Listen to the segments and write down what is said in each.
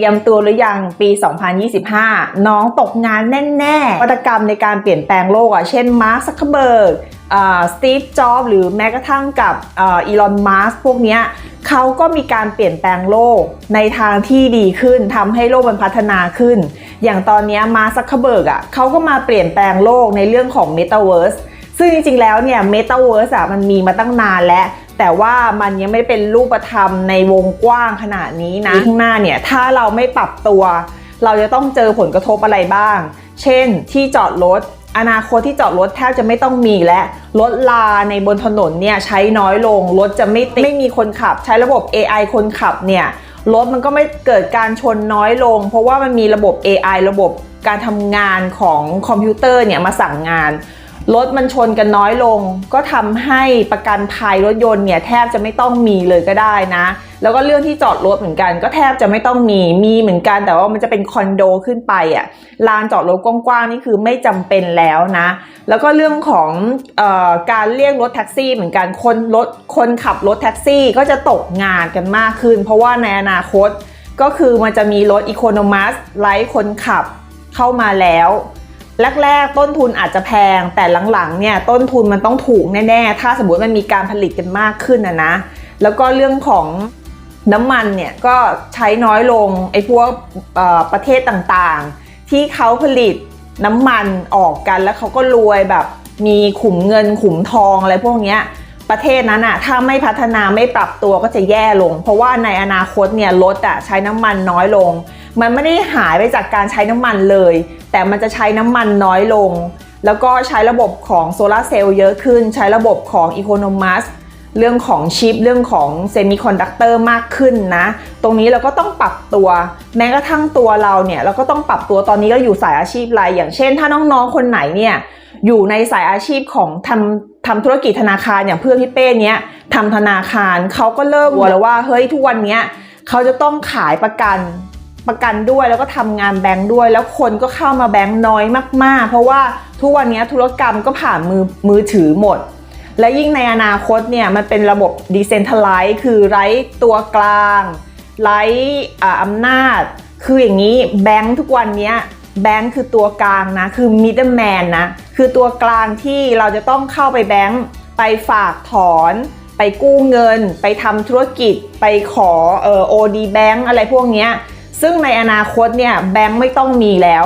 เตรียมตัวหรือยังปี 2025 น้องตกงานแน่ๆวัตกรรมในการเปลี่ยนแปลงโลกอะ เช่น มาร์คซักเคเบิร์กสตีฟ จ็อบหรือแม้กระทั่งกับอีลอนมัสพวกเนี้ยเขาก็มีการเปลี่ยนแปลงโลกในทางที่ดีขึ้นทำให้โลกมันพัฒนาขึ้น อย่างตอนเนี้มาร์คซักเคเบิร์กอะเขาก็มาเปลี่ยนแปลงโลกในเรื่องของ Metaverse ซึ่งจริงๆ แล้วเนี่ย Metaverse อะมันมีมาตั้งนานแล้ว แต่ว่ามันยังไม่ได้เป็นรูปธรรมในวงกว้างขนาดนี้นะข้างหน้าเนี่ยถ้าเราไม่ปรับตัว เราจะต้องเจอผลกระทบอะไรบ้าง เช่น ที่จอดรถอนาคตที่จอดรถแทบจะไม่ต้องมีและรถลาในบนถนนเนี่ยใช้น้อยลงรถจะไม่ติดไม่มีคนขับ ใช้ระบบ AI คนขับเนี่ยรถมันก็ไม่เกิดการชนน้อยลง เพราะว่ามันมีระบบ AI ระบบการทำงานของคอมพิวเตอร์เนี่ยมาสั่งงาน รถมันชนกันน้อยลง ก็ทำให้ประกันภัยรถยนต์เนี่ยแทบจะไม่ต้องมีเลยก็ได้นะ แล้วก็เรื่องที่จอดรถเหมือนกัน ก็แทบจะไม่ต้องมีมีเหมือนกัน แต่ว่ามันจะเป็นคอนโดขึ้นไปอะลานจอดรถกว้างๆนี่คือไม่จำเป็นแล้วนะ แล้วก็เรื่องของเออการเรียกรถแท็กซี่เหมือนกันคนรถคนขับรถแท็กซี่ก็จะตกงานกันมากขึ้น เพราะว่าในอนาคตก็คือมันจะมีรถอีโคโนมัสไร้คนขับเข้ามาแล้ว แรกๆ ต้นทุนอาจจะแพง แต่หลังๆเนี่ยต้นทุนมันต้องถูกแน่ๆ ถ้าสมมติมันมีการผลิตกันมากขึ้นนะนะ แล้วก็เรื่องของน้ำมันเนี่ยก็ใช้น้อยลงไอ้พวกประเทศต่างๆ ที่เขาผลิตน้ำมันออกกันแล้วเขาก็รวยแบบมีขุมเงินขุมทองอะไรพวกเนี้ยประเทศนั้นอะถ้าไม่พัฒนาไม่ปรับตัวก็จะแย่ลง เพราะว่าในอนาคตเนี่ยรถอะใช้น้ำมันน้อยลง มันไม่ได้หายไปจากการใช้น้ำมันเลย แต่มันจะใช้น้ำมันน้อยลง แล้วก็ใช้ระบบของโซลาร์เซลล์เยอะขึ้น ใช้ระบบของอีโคโนมัสเรื่องของชิป เรื่องของเซมิคอนดักเตอร์มากขึ้นนะ ตรงนี้เราก็ต้องปรับตัว แม้กระทั่งตัวเราเนี่ยเราก็ต้องปรับตัวตอนนี้ก็อยู่สายอาชีพอะไรอย่างเช่น ถ้าน้องๆคนไหนเนี่ยอยู่ในสายอาชีพของทำทำธุรกิจธนาคารอย่างเพื่อนพี่เป้เนี้ยทำธนาคารเขาก็เริ่มกลัวแล้วว่าเฮ้ยทุกวันเนี้ยเขาจะต้องขายประกัน ประกันด้วยแล้วก็ทำงานแบงค์ด้วย แล้วคนก็เข้ามาแบงค์น้อยมาก ๆ เพราะว่าทุกวันนี้ธุรกรรมก็ผ่านมือมือถือหมด และยิ่งในอนาคตเนี่ยมันเป็นระบบ decentralized คือไร้ตัวกลางไร้อำนาจ คืออย่างนี้แบงค์ทุกวันนี้แบงค์คือตัวกลางนะ คือ middleman นะ คือตัวกลางที่เราจะต้องเข้าไปแบงค์ไปฝากถอน ไปกู้เงิน ไปทำธุรกิจ ไปขอเอ่อ OD Bank อะไรพวกนี้ ซึ่งในอนาคตเนี่ยแบงค์ไม่ต้องมีแล้ว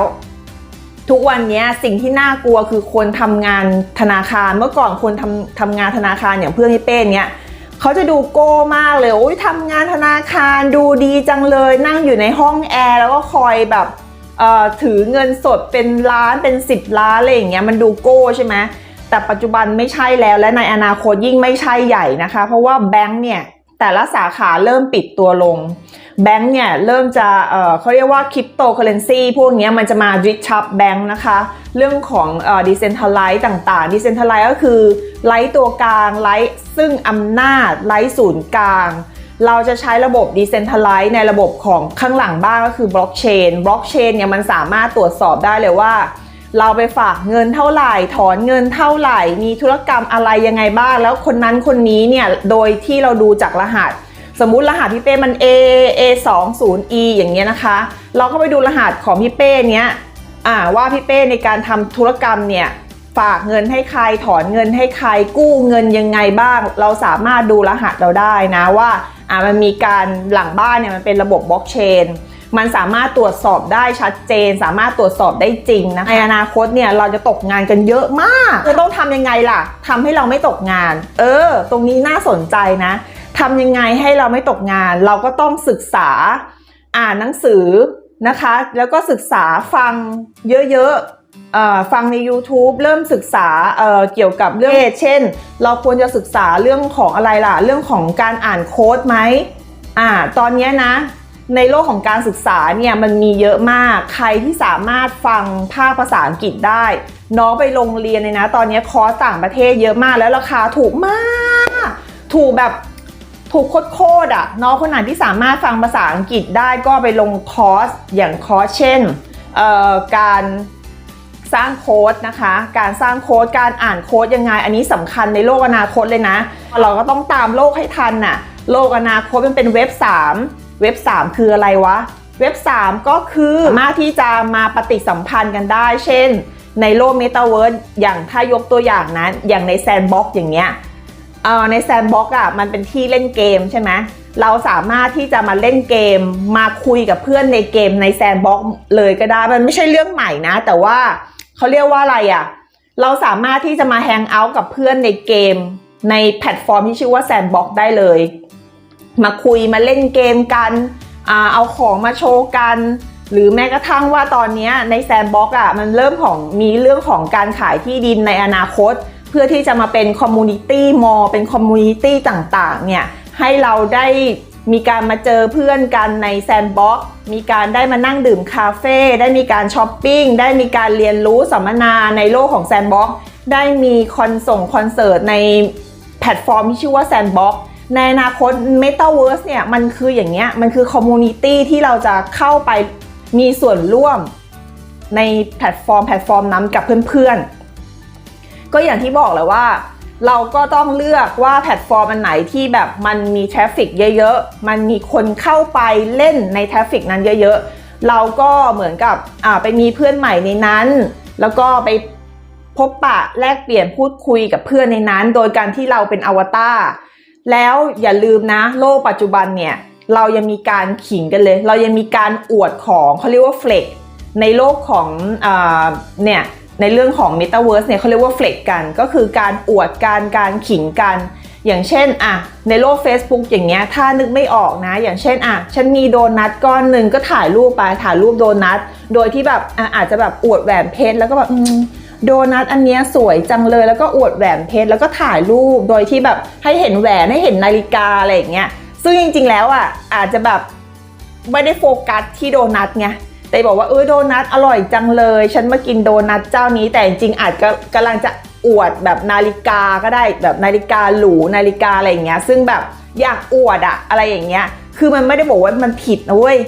ทุกวันนี้สิ่งที่น่ากลัวคือคนทำงานธนาคารเมื่อก่อนคนทำทำงานธนาคารอย่างเพื่อนพี่เป้เนี่ยเขาจะดูโก้มากเลยโอ้ยทำงานธนาคารดูดีจังเลยนั่งอยู่ในห้องแอร์แล้วก็คอยแบบเอ่อถือเงินสดเป็นล้านเป็น 10 ล้านอะไรอย่างเงี้ยมันดูโก้ใช่ไหมแต่ปัจจุบันไม่ใช่แล้วและในอนาคตยิ่งไม่ใช่ใหญ่นะคะ เพราะว่าแบงก์เนี่ยแต่ละสาขาเริ่มปิดตัวลง แบงก์เนี่ยเริ่มจะเเขาเรียกว่าคริปโตเคอเรนซีพวกนี้มันจะมาดิชับแบงก์นะคะ เรื่องของดิเซนทัลไลซ์ต่างๆดิเซนทัลไลซ์ก็คือไลท์ตัวกลางไลท์ซึ่งอำนาจไลท์ศูนย์กลาง เราจะใช้ระบบ Decentralize ในระบบของข้างหลังบ้านก็คือบล็อกเชนบล็อกเชนเนี่ยมันสามารถตรวจสอบได้เลยว่าเราไปฝากเงินเท่าไหร่ ถอนเงินเท่าไหร่ มีธุรกรรมอะไรยังไงบ้าง แล้วคนนั้นคนนี้เนี่ย โดยที่เราดูจากรหัส สมมุติรหัสพี่เป้มัน A A 2 0 E อย่างเงี้ยนะคะ เราเข้าไปดูรหัสของพี่เป้เนี้ยอ่าว่าพี่เป้ในการทำธุรกรรมเนี่ยฝากเงินให้ใครถอนเงินให้ใครกู้เงินยังไงบ้าง เราสามารถดูรหัสเราได้นะว่าอ่ามันมีการหลังบ้านเนี่ยมันเป็นระบบบล็อกเชนมันสามารถตรวจสอบได้ชัดเจน สามารถตรวจสอบได้จริงนะในอนาคตเนี่ยเราจะตกงานกันเยอะมากจะต้องทำยังไงล่ะทำให้เราไม่ตกงาน เออ ตรงนี้น่าสนใจนะ ทำยังไงให้เราไม่ตกงาน เราก็ต้องศึกษาอ่านหนังสือนะคะ แล้วก็ศึกษาฟังเยอะๆเอ่อฟังใน YouTube เริ่มศึกษาเอ่อเกี่ยวกับเรื่องเพศเช่น เราควรจะศึกษาเรื่องของอะไรล่ะ เรื่องของการอ่านโค้ดไหมอ่าตอนเนี้ยนะในโลกของการศึกษาเนี่ยมันมีเยอะมาก ใครที่สามารถฟังภาคภาษาอังกฤษได้ น้องไปโรงเรียนเลยนะ ตอนนี้คอร์สต่างประเทศเยอะมากแล้วราคาถูกมาก ถูกแบบ ถูกโคตรๆอะน้องคนไหนที่สามารถฟังภาษาอังกฤษได้ก็ไปลงคอร์สอย่างคอร์สเช่นการสร้างโค้ดนะคะ การสร้างโค้ดการอ่านโค้ดยังไง อันนี้สำคัญในโลกอนาคตเลยนะ เราก็ต้องตามโลกให้ทันน่ะโลกอนาคตมันเป็นเว็บ 3 เว็บ 3 คืออะไรวะ เว็บ 3 ก็คือสามารถที่จะมาปฏิสัมพันธ์กันได้ เช่น ในโลกเมตาเวิร์สอย่างถ้ายกตัวอย่างนะ อย่างในแซนบ็อกอย่างเงี้ย เอ่อในแซนบ็อกอะมันเป็นที่เล่นเกมใช่ไหมเราสามารถที่จะมาเล่นเกมมาคุยกับเพื่อนในเกมในแซนบ็อกเลยก็ได้ มันไม่ใช่เรื่องใหม่นะ แต่ว่าเขาเรียกว่าอะไรอะ เราสามารถที่จะมาแฮงเอาท์กับเพื่อนในเกม ในแพลตฟอร์มที่ชื่อว่าแซนบ็อกได้เลย มาคุยมาเล่นเกมกันเอาของมาโชว์กัน หรือแม้กระทั่งว่าตอนนี้ในแซนบ็อกอะมันเริ่มของมีเรื่องของการขายที่ดินในอนาคต พื่อที่จะมาเป็นคอมมูนิตี้มอลเป็นคอมมูนิตี้ต่างๆเนี่ยให้เราได้มีการมาเจอเพื่อนกันในแซนบ็อกมีการได้มานั่งดื่มคาเฟ่ได้มีการช้อปปิ้งได้มีการเรียนรู้สัมมนาในโลกของแซนบ็อกได้มีคอนส่งคอนเสิร์ตในแพลตฟอร์มที่ชื่อว่าแซนบ็อกในอนาคต Metaverse เนี่ยมันคืออย่างเงี้ยมันคือคอมมูนิตี้ที่เราจะเข้าไปมีส่วนร่วมในแพลตฟอร์มแพลตฟอร์มนั้นกับเพื่อนๆ ก็อย่างที่บอกแหละว่า เราก็ต้องเลือกว่าแพลตฟอร์มอันไหนที่แบบมันมีทราฟฟิกเยอะๆ มันมีคนเข้าไปเล่นในทราฟฟิกนั้นเยอะๆ เราก็เหมือนกับไปมีเพื่อนใหม่ในนั้น แล้วก็ไปพบปะแลกเปลี่ยนพูดคุยกับเพื่อนในนั้น โดยการที่เราเป็นอวตารแล้วอย่าลืมนะโลกปัจจุบันเนี่ยเรายังมีการขิงกันเลย เรายังมีการอวดของเขาเรียกว่าเฟลกในโลกของอเนี่ย ในเรื่องของ Metaverse เนี่ยเขาเรียกว่าเฟลกกัน ก็คือการอวดการการขิงกัน อย่างเช่นอะในโลก Facebook อย่างเงี้ยถ้านึกไม่ออกนะ อย่างเช่นอะฉันมีโดนัทก้อนหนึ่งก็ถ่ายรูปไปถ่ายรูปโดนัทโดยที่แบบอะอาจจะแบบอวดแหวนเพชรแล้วก็แบบโดนัทอันเนี้ยสวยจังเลยแล้วก็อวดแหวนเพชรแล้วก็ถ่ายรูปโดยที่แบบให้เห็นแหวนให้เห็นนาฬิกาอะไรอย่างเงี้ยซึ่งจริงๆแล้วอะอาจจะแบบไม่ได้โฟกัสที่โดนัทไง แต่บอกว่าเออโดนัทอร่อยจังเลย ฉันมากินโดนัทเจ้านี้แต่จริงอาจจะกำลังจะอวดแบบนาฬิกาก็ได้แบบนาฬิกาหรูนาฬิกาอะไรอย่างเงี้ย ซึ่งแบบอยากอวดอะอะไรอย่างเงี้ย คือมันไม่ได้บอกว่ามันผิดนะเว้ย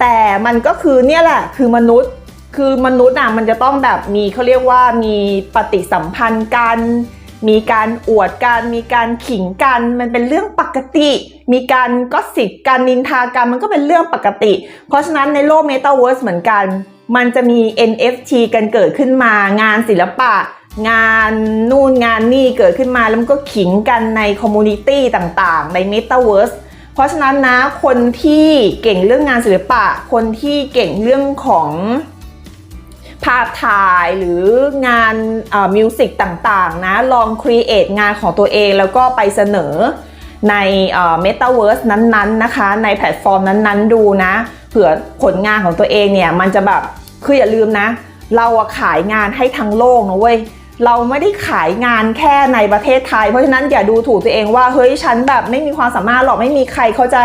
แต่มันก็คือเนี่ยแหละคือมนุษย์คือมนุษย์อะมันจะต้องแบบมีเขาเรียกว่ามีปฏิสัมพันธ์กัน มีการอวดกันมีการขิงกัน มันเป็นเรื่องปกติ มีการก็สิบการนินทากันมันก็เป็นเรื่องปกติ เพราะฉะนั้นในโลก Metaverse เหมือนกัน มันจะมี NFT กันเกิดขึ้นมางานศิลปะ งานนู่นงานนี่เกิดขึ้นมาแล้วมันก็ขิงกันในคอมมูนิตี้ต่างๆ ใน Metaverse เพราะฉะนั้นนะคนที่เก่งเรื่องงานศิลปะ คนที่เก่งเรื่องของ ภาพถ่ายหรืองานมิวสิกต่างๆนะลองครีเอทงานของตัวเองแล้วก็ไปเสนอในเมตาเวิร์สนั้นๆนะคะ ในแพลตฟอร์มนั้นๆดูนะ เผื่อผลงานของตัวเองเนี่ยมันจะแบบคืออย่าลืมนะ เราขายงานให้ทั้งโลกนะเว้ยเราไม่ได้ขายงานแค่ในประเทศไทย เพราะฉะนั้นอย่าดูถูกตัวเองว่าเฮ้ยฉันแบบไม่มีความสามารถหรอกไม่มีใครเขาจะ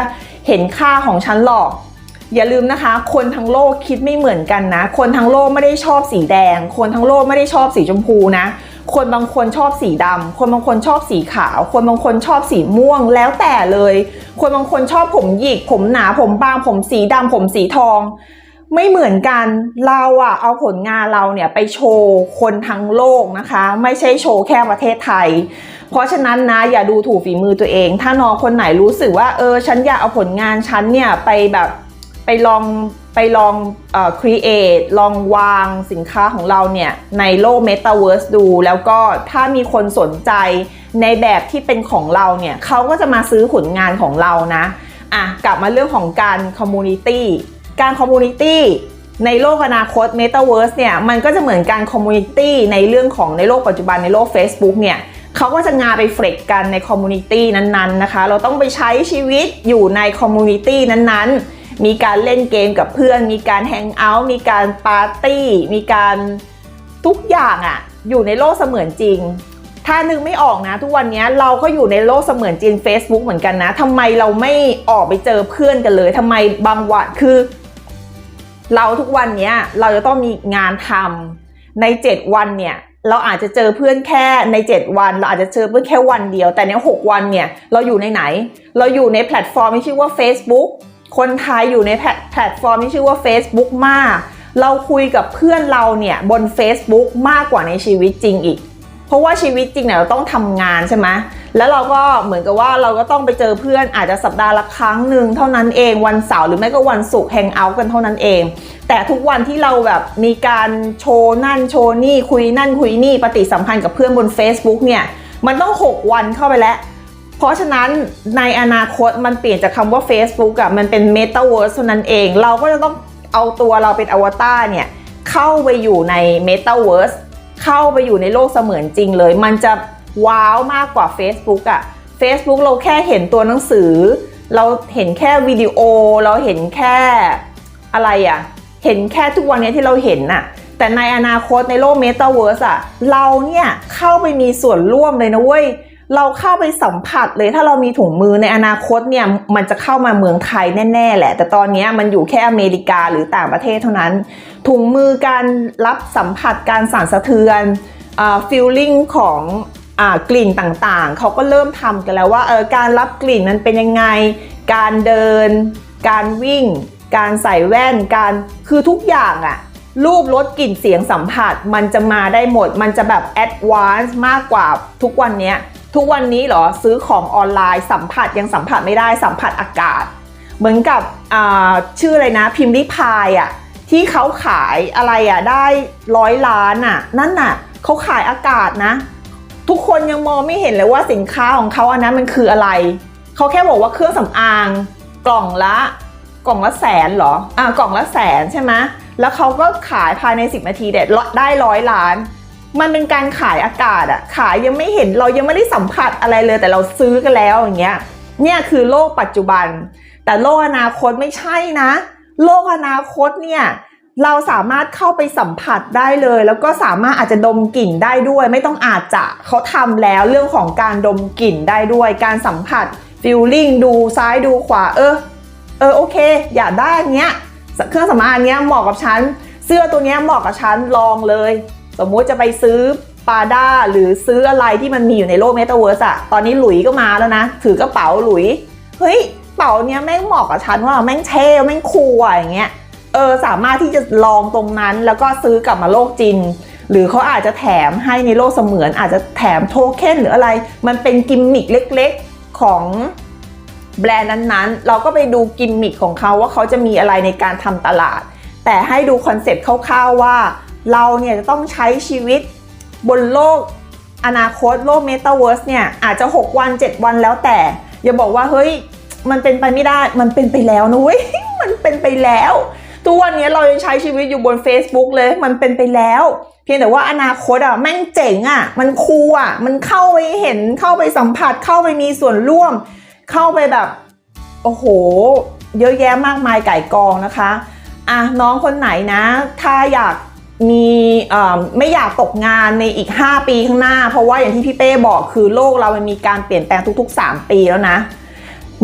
เห็นค่าของฉันหรอก อย่าลืมนะคะ คนทั้งโลกคิดไม่เหมือนกันนะ คนทั้งโลกไม่ได้ชอบสีแดง คนทั้งโลกไม่ได้ชอบสีชมพูนะ คนบางคนชอบสีดำคนบางคนชอบสีขาว คนบางคนชอบสีม่วงแล้วแต่เลย คนบางคนชอบผมหยิก ผมหนา ผมบาง ผมสีดำผมสีทอง ไม่เหมือนกัน เราอะเอาผลงานเราเนี่ยไปโชว์คนทั้งโลกนะคะ ไม่ใช่โชว์แค่ประเทศไทยเพราะฉะนั้นนะอย่าดูถูกฝีมือตัวเอง ถ้าน้องคนไหนรู้สึกว่าเออฉันอยากเอาผลงานฉันเนี่ยไปแบบ ไปลองไปลองเอ่อ create ลองวางสินค้าของเราเนี่ย ในโลก Metaverse ดู แล้วก็ถ้ามีคนสนใจในแบบที่เป็นของเราเนี่ยเขาก็จะมาซื้อผลงานของเรานะ อะ กลับมาเรื่องของการ community การ community ในโลกอนาคต Metaverse เนี่ย มันก็จะเหมือนการ community ในเรื่องของในโลกปัจจุบันในโลก Facebook เนี่ยเขาก็จะงาไปเฟลกกันในคอมมูนิตี้นั้นๆนะคะ เราต้องไปใช้ชีวิตอยู่ในคอมมูนิตี้นั้นๆ มีการเล่นเกมกับเพื่อน มีการแฮงเอาท์มีการปาร์ตี้ มีการทุกอย่างอะอยู่ในโลกเสมือนจริง ถ้านึกไม่ออกนะ ทุกวันนี้เราก็อยู่ในโลกเสมือนจริง Facebook เหมือนกันนะทำไมเราไม่ออกไปเจอเพื่อนกันเลยทำไมบางวันคือ เราทุกวันนี้เราจะต้องมีงานทำใน 7 วันเนี่ยเราอาจจะเจอเพื่อนแค่ใน 7 วัน เราอาจจะเจอเพื่อนแค่วันเดียว แต่ใน 6 วันเนี่ยเราอยู่ในไหน เราอยู่ในแพลตฟอร์มที่ชื่อว่า Facebook คนไทยอยู่ในแพลตฟอร์มที่ชื่อว่า Facebook มาก เราคุยกับเพื่อนเราเนี่ยบน Facebook มากกว่าในชีวิตจริงอีก เพราะว่าชีวิตจริงเนี่ยเราต้องทำงานใช่ไหมแล้วเราก็เหมือนกับว่าเราก็ต้องไปเจอเพื่อนอาจจะสัปดาห์ละครั้งหนึ่งเท่านั้นเองวันเสาร์หรือไม่ก็วันศุกร์แฮงเอาท์กันเท่านั้นเอง แต่ทุกวันที่เราแบบมีการโชว์นั่นโชว์นี่คุยนั่นคุยนี่ปฏิสัมพันธ์กับเพื่อนบน Facebook เนี่ยมันต้อง 6 วันเข้าไปแล้ว เพราะฉะนั้นในอนาคตมันเปลี่ยนจากคำว่า Facebook อะมันเป็น Metaverse เท่านั้นเอง เราก็จะต้องเอาตัวเราเป็นอวตารเนี่ย เข้าไปอยู่ใน Metaverse เข้าไปอยู่ในโลกเสมือนจริงเลย มันจะว้าวมากกว่า Facebook อะ Facebook เราแค่เห็นตัวหนังสือ เราเห็นแค่วิดีโอ เราเห็นแค่อะไรอะเห็นแค่ทุกวันนี้ที่เราเห็นน่ะแต่ในอนาคตในโลก Metaverse อะเราเนี่ยเข้าไปมีส่วนร่วมเลยนะเว้ย เราเข้าไปสัมผัสเลยถ้าเรามีถุงมือในอนาคตเนี่ยมันจะเข้ามาเมืองไทยแน่ๆแหละ แต่ตอนนี้มันอยู่แค่อเมริกาหรือต่างประเทศเท่านั้น ถุงมือการรับสัมผัสการสั่นสะเทือนฟิลลิ่งของอากลิ่นต่างๆ เขาก็เริ่มทำกันแล้วว่าเออการรับกลิ่นมันเป็นยังไง การเดิน การวิ่ง การใส่แว่นการคือทุกอย่างอะรูปรสกลิ่นเสียงสัมผัส มันจะมาได้หมด มันจะแบบแอดวานซ์มากกว่าทุกวันเนี้ย ทุกวันนี้เหรอซื้อของออนไลน์สัมผัสยังสัมผัสไม่ได้สัมผัสอากาศ เหมือนกับชื่ออะไรนะพิมพ์ริพายอะที่เขาขายอะไรอะได้ร้อยล้านอะนั่นน่ะเขาขายอากาศนะ ทุกคนยังมองไม่เห็นเลยว่าสินค้าของเขาอันนั้นมันคืออะไรเขาแค่บอกว่าเครื่องสำอางกล่องละกล่องละแสนหรออ่ากล่องละแสนใช่ไหมแล้วเขาก็ขายภายใน 10 นาทีเด็ดได้ร้อยล้าน มันเป็นการขายอากาศอะขายยังไม่เห็นเรายังไม่ได้สัมผัสอะไรเลย แต่เราซื้อกันแล้วอย่างเงี้ยเนี่ยคือโลกปัจจุบัน แต่โลกอนาคตไม่ใช่นะ โลกอนาคตเนี่ยเราสามารถเข้าไปสัมผัสได้เลย แล้วก็สามารถอาจจะดมกลิ่นได้ด้วย ไม่ต้องอาจจะเขาทำแล้วเรื่องของการดมกลิ่นได้ด้วย การสัมผัสฟิลลิ่งดูซ้ายดูขวาเออเออโอเค อยากได้อันเนี้ยเครื่องสำอางเนี้ยเหมาะกับฉัน เสื้อตัวเนี้ยเหมาะกับฉันลองเลย สมมุติจะไปซื้อปาด้าหรือซื้ออะไรที่มันมีอยู่ในโลกเมตาเวิร์สอะตอนนี้หลุยก็มาแล้วนะ ถือกระเป๋าหลุย เฮ้ยเป๋าเนี้ยแม่งเหมาะกับฉันว่าแม่งเท่แม่งคูลอะอย่างเงี้ยเออสามารถที่จะลองตรงนั้นแล้วก็ซื้อกลับมาโลกจริง หรือเขาอาจจะแถมให้ในโลกเสมือน อาจจะแถมโทเค็นหรืออะไร มันเป็นกิมมิคเล็กๆของแบรนด์นั้นๆ เราก็ไปดูกิมมิคของเขาว่าเขาจะมีอะไรในการทำตลาด แต่ให้ดูคอนเซปต์คร่าวๆว่า เราเนี่ยจะต้องใช้ชีวิตบนโลกอนาคตโลกเมตาเวิร์สเนี่ยอาจจะ 6 วัน 7 วันแล้วแต่ อย่าบอกว่าเฮ้ยมันเป็นไปไม่ได้มันเป็นไปแล้วนะเว้ยมันเป็นไปแล้วทุกวันนี้เรายังใช้ชีวิตอยู่บน Facebook เลยมันเป็นไปแล้ว เพียงแต่ว่าอนาคตอะแม่งเจ๋งอะ มันคูลอะ มันเข้าไปเห็นเข้าไปสัมผัสเข้าไปมีส่วนร่วม เข้าไปแบบโอ้โห เยอะแยะมากมายไก่กองนะคะอะน้องคนไหนนะ ถ้าอยาก มีไม่อยากตกงานในอีก 5 ปีข้างหน้า เพราะว่าอย่างที่พี่เป้บอกคือโลกเรามันมีการเปลี่ยนแปลงทุก ๆ 3 ปีแล้วนะ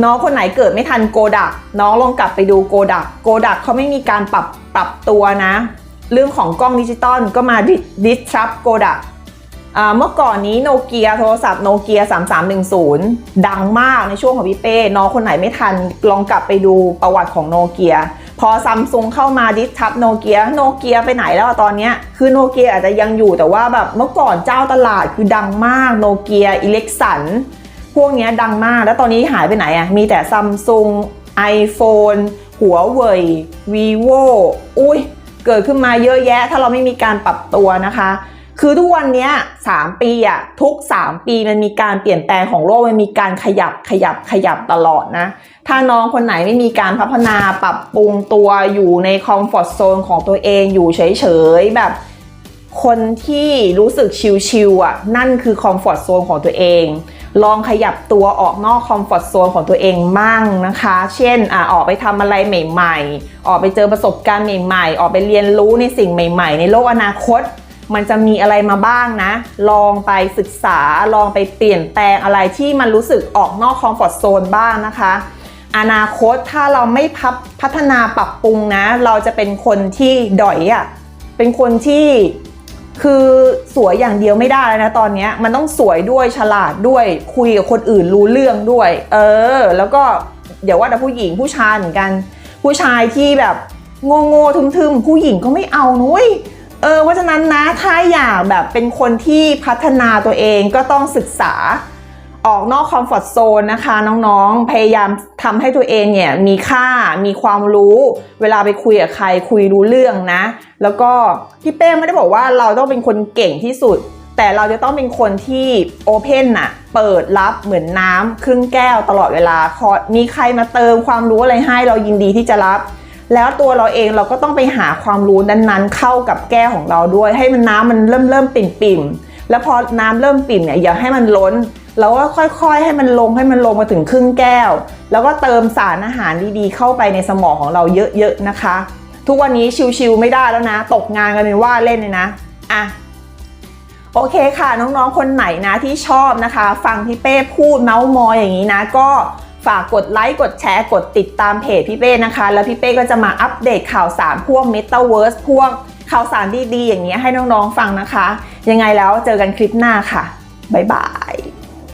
น้องคนไหนเกิดไม่ทันโกดัก น้องลองกลับไปดูโกดัก โกดักเขาไม่มีการปรับปรับตัวนะ เรื่องของกล้องดิจิตอลก็มาดิสชับโกดักเมื่อก่อนนี้โนเกียโทรศัพท์โนเกีย3310 ดังมากในช่วงของพี่เป้ น้องคนไหนไม่ทันลองกลับไปดูประวัติของโนเกีย พอซัมซุงเข้ามาดิสทับโนเกียโนเกียไปไหนแล้วตอนนี้คือโนเกียอาจจะยังอยู่แต่ว่าแบบเมื่อก่อนเจ้าตลาดคือดังมากโนเกียอิเล็กสันพวกนี้ดังมาก แล้วตอนนี้หายไปไหนอะ่ะมีแต่ซัมซุง iPhone หัวเว่ย vivo อุ้ยเกิดขึ้นมาเยอะแยะ ถ้าเราไม่มีการปรับตัวนะคะ คือทุกวันนี้3ปีอะทุก3ปีมันมีการเปลี่ยนแปลงของโลกมันมีการขยับขยับขยับตลอดนะ ถ้าน้องคนไหนไม่มีการพัฒนาปรับปรุงตัวอยู่ในคอมฟอร์ทโซนของตัวเองอยู่เฉยๆแบบคนที่รู้สึกชิวๆอะนั่นคือคอมฟอร์ทโซนของตัวเอง ลองขยับตัวออกนอกคอมฟอร์ทโซนของตัวเองมั่งนะคะ เช่นอะออกไปทำอะไรใหม่ ๆ ออกไปเจอประสบการณ์ใหม่ ๆ ออกไปเรียนรู้ในสิ่งใหม่ ๆ ในโลกอนาคต มันจะมีอะไรมาบ้างนะ ลองไปศึกษาลองไปเปลี่ยนแปลงอะไรที่มันรู้สึกออกนอกคอมฟอร์ทโซนบ้างนะคะ อนาคตถ้าเราไม่พับพัฒนาปรับปรุงนะ เราจะเป็นคนที่ดอยอะ่ะเป็นคนที่คือสวยอย่างเดียวไม่ได้นะตอนนี้มันต้องสวยด้วยฉลาดด้วย คุยกับคนอื่นรู้เรื่องด้วย เออ แล้วก็เดี๋ยวว่าแต่ผู้หญิงผู้ชายเหมือนกัน ผู้ชายที่แบบโง่โง่ทึมๆ ผู้หญิงก็ไม่เอานุ้ย เออเพราะฉะนั้นนะถ้าอยากแบบเป็นคนที่พัฒนาตัวเองก็ต้องศึกษาออกนอกคอมฟอร์ทโซนนะคะน้องๆ พยายามทำให้ตัวเองเนี่ยมีค่ามีความรู้ เวลาไปคุยกับใครคุยรู้เรื่องนะ แล้วก็พี่เป้ไม่ได้บอกว่าเราต้องเป็นคนเก่งที่สุด แต่เราจะต้องเป็นคนที่โอเพนน่ะเปิดรับเหมือนน้ำครึ่งแก้วตลอดเวลาขอมีใครมาเติมความรู้อะไรให้เรายินดีที่จะรับ แล้วตัวเราเองเราก็ต้องไปหาความรู้นั้นๆ เข้ากับแก้วของเราด้วย ให้มันน้ำมันเริ่มเริ่มปิ่มปิ่มๆแล้วพอน้ำเริ่มปิ่มเนี่ยอย่าให้มันล้นเราก็ค่อยๆ ให้มันลงให้มันลงมาถึงครึ่งแก้ว แล้วก็เติมสารอาหารดีๆ เข้าไปในสมองของเราเยอะๆนะคะ ทุกวันนี้ชิวๆไม่ได้แล้วนะ ตกงานกันเป็นว่าเล่นเลยนะอะโอเคค่ะ น้องๆ คนไหนนะที่ชอบนะคะ ฟังพี่เป้พูดเมาส์มอยอย่างนี้นะ ก็ ฝากกดไลค์ กดแชร์ กดติดตามเพจพี่เป้นะคะ แล้วพี่เป้ก็จะมาอัปเดตข่าวสารพวก Metaverse พวกข่าวสารดีๆ อย่างนี้ให้น้องๆฟังนะคะ ยังไงแล้วเจอกันคลิปหน้าค่ะ บ๊ายบาย